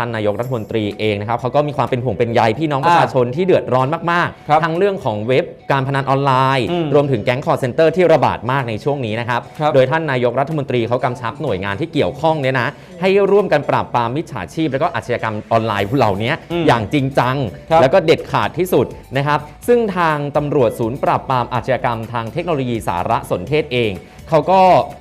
ท่านนายกรัฐมนตรีเองนะครับเขาก็มีความเป็นห่วงเป็นใยพี่น้องประชาชนที่เดือดร้อนมากครับๆทั้งเรื่องของเว็บการพนันออนไลน์อืมรวมถึงแก๊งคอร์เซนเตอร์ที่ระบาดมากในช่วงนี้นะครับครับโดยท่านนายกรัฐมนตรีเขากำชับหน่วยงานที่เกี่ยวข้องเนี่ยนะให้ร่วมกันปราบปรามมิจฉาชีพ แล้วก็อาชญากรรมออนไลน์เหล่านี้อืมอย่างจริงจังครับแล้วก็เด็ดขาดที่สุดนะครับซึ่งทางตำรวจศูนย์ปราบปรามอาชญากรรมทางเทคโนโลยีสารสนเทศเอง เขาก็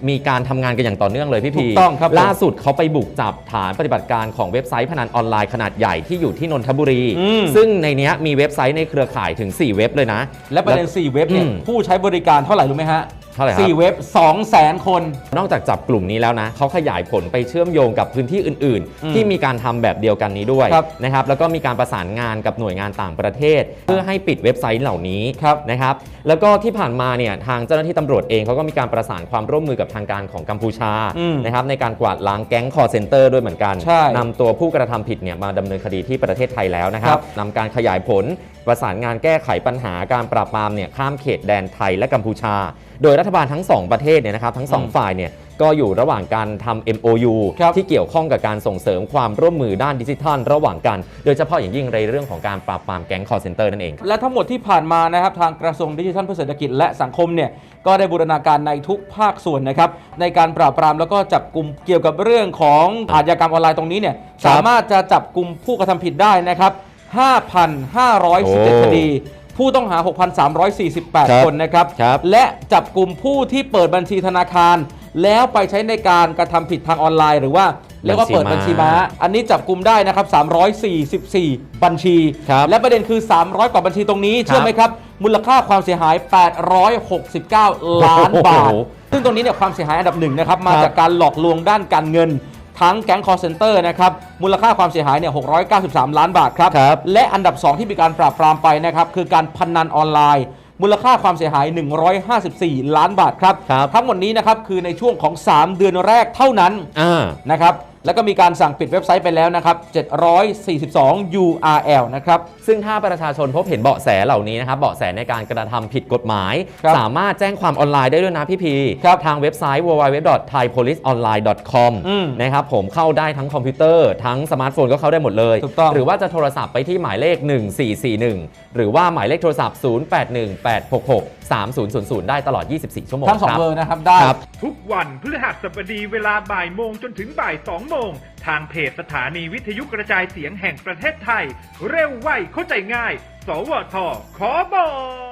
มีการทำงานกันอย่างต่อเนื่องเลยพี่พีถูกต้องครับผมล่าสุดเขาไปบุกจับฐานปฏิบัติการของเว็บไซต์พนันออนไลน์ขนาดใหญ่ที่อยู่ที่นนทบุรี อืม ซึ่งในเนี้ยมีเว็บไซต์ในเครือข่ายถึง 4 เว็บเลยนะ และประเด็น 4 เว็บเนี่ยอืม ผู้ใช้บริการเท่าไหร่รู้ไหมฮะเท่าไหร่ครับสี่เว็บ2 0 0 0 0 0 คน นอกจากจับกลุ่มนี้แล้วนะเขาขยายผลไปเชื่อมโยงกับพื้นที่อื่น อืมๆ ที่มีการทำแบบเดียวกันนี้ด้วยครับนะครับแล้วก็มีการประสานงานกับหน่วยงานต่างประเทศ เพื่อให้ปิดเว็บไซต์เหล่านี้ครับนะครับแล้วก็ที่ผ่านมาเนี่ยทางเจ้าหน้าที่ตำรวจเองเขาก็มีการประสานความร่วมมือกับทางการของกัมพูชาอืมนะครับในการกวาดล้างแก๊งคอร์เซนเตอร์ด้วยเหมือนกันใช่นำตัวผู้กระทำผิดเนี่ยมาดำเนินคดีที่ประเทศไทยแล้วนะคครัรับบ นำการขยายผลประสานงานแก้ไขปัญหาการปราบปรามเนี่ยข้ามเขตแดนไทยและกัมพูชา โดยรัฐบาลทั้งสองประเทศเนี่ยนะครับทั้งสองอืมฝ่ายเนี่ยก็อยู่ระหว่างการทำ MOU ครับที่เกี่ยวข้องกับการส่งเสริมความร่วมมือด้านดิจิทัล ระหว่างกัน โดยเฉพาะอย่างยิ่งในเรื่องของการปราบปรามแก๊งคอร์เซนเตอร์นั่นเอง และทั้งหมดที่ผ่านมานะครับทางกระทรวงดิจิทัลเพื่อเศรษฐกิจและสังคมเนี่ยก็ได้บูรณาการในทุกภาคส่วนนะครับในการปราบปรามแล้วก็จับกลุ่มเกี่ยวกับเรื่องของอาชญากรรมออนไลน์ตรงนี้เนี่ยครับสามารถจะจับกลุ่มผู้กระทำผิดได้นะครับโอ้5,517คดี ผู้ต้องหาครับ6,348 คนนะครับครับ และจับกลุ่มผู้ที่เปิดบัญชีธนาคาร แล้วไปใช้ในการกระทำผิดทางออนไลน์หรือว่าเรียกว่าเปิดบัญชีม้า อันนี้จับกลุ่มได้นะครับ 344 บัญชีครับและประเด็นคือ 300 กว่าบัญชีตรงนี้ เชื่อไหมครับ มูลค่าความเสียหาย 869 ล้านบาทโอ้โหซึ่งตรงนี้เนี่ยความเสียหายอันดับหนึ่งนะครับ มาครับจากการหลอกลวงด้านการเงิน ทั้งแก๊งคอร์เซนเตอร์นะครับมูลค่าความเสียหายเนี่ย693 ล้านบาทครับครับ และอันดับ 2 ที่มีการปราบปรามไปนะครับคือการพนันออนไลน์ มูลค่าความเสียหาย 154 ล้านบาทครับครับทั้งหมดนี้นะครับคือในช่วงของ 3 เดือนแรกเท่านั้นอ่านะครับแล้วก็มีการสั่งปิดเว็บไซต์ไปแล้วนะครับ 742 URL นะครับ ซึ่งถ้าประชาชนพบเห็นเบาะแสเหล่านี้นะครับ เบาะแสในการกระทำผิดกฎหมาย ครับสามารถแจ้งความออนไลน์ได้ด้วยนะพี่พีครับทางเว็บไซต์ www.thaipoliceonline.com อืมนะครับผมเข้าได้ทั้งคอมพิวเตอร์ ทั้งสมาร์ทโฟนก็เข้าได้หมดเลย ถูกต้อง หรือว่าจะโทรศัพท์ไปที่หมายเลข 1441 หรือว่าหมายเลขโทรศัพท์ 0818663000 ได้ตลอด 24 ชั่วโมงทั้งสองครับ เบอร์นะครับได้ ครับ ทุกวันพฤหัสบดีเวลาบ่ายโมงจนถึงบ่ายสองโมง ทางเพจสถานีวิทยุกระจายเสียงแห่งประเทศไทย เร็วไวเข้าใจง่าย สวทขอบอก